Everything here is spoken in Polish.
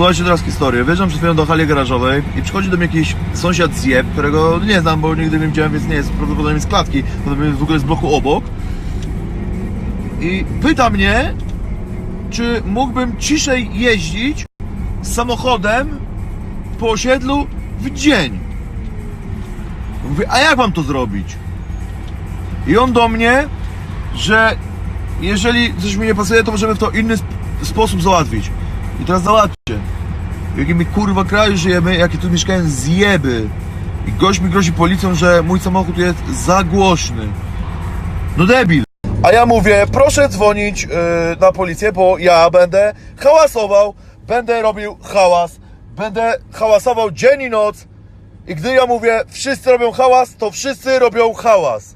Słuchajcie teraz historię. Wjeżdżam przed chwilą do hali garażowej i przychodzi do mnie jakiś sąsiad zjeb, którego nie znam, bo nigdy nie widziałem, więc nie jest prawdopodobnie z klatki, prawdopodobnie w ogóle z bloku obok. I pyta mnie, czy mógłbym ciszej jeździć samochodem po osiedlu w dzień. Mówię, a jak mam to zrobić? I on do mnie, że jeżeli coś mi nie pasuje, to możemy w to inny sp- sposób załatwić. I teraz zobaczcie, w jakim my kurwa kraju żyjemy, jakie tu mieszkają zjeby. I gość mi grozi policją, że mój samochód jest za głośny. No debil. A ja mówię, proszę dzwonić yy, na policję, bo ja będę hałasował, będę robił hałas, będę hałasował dzień i noc. I gdy ja mówię, wszyscy robią hałas, to wszyscy robią hałas.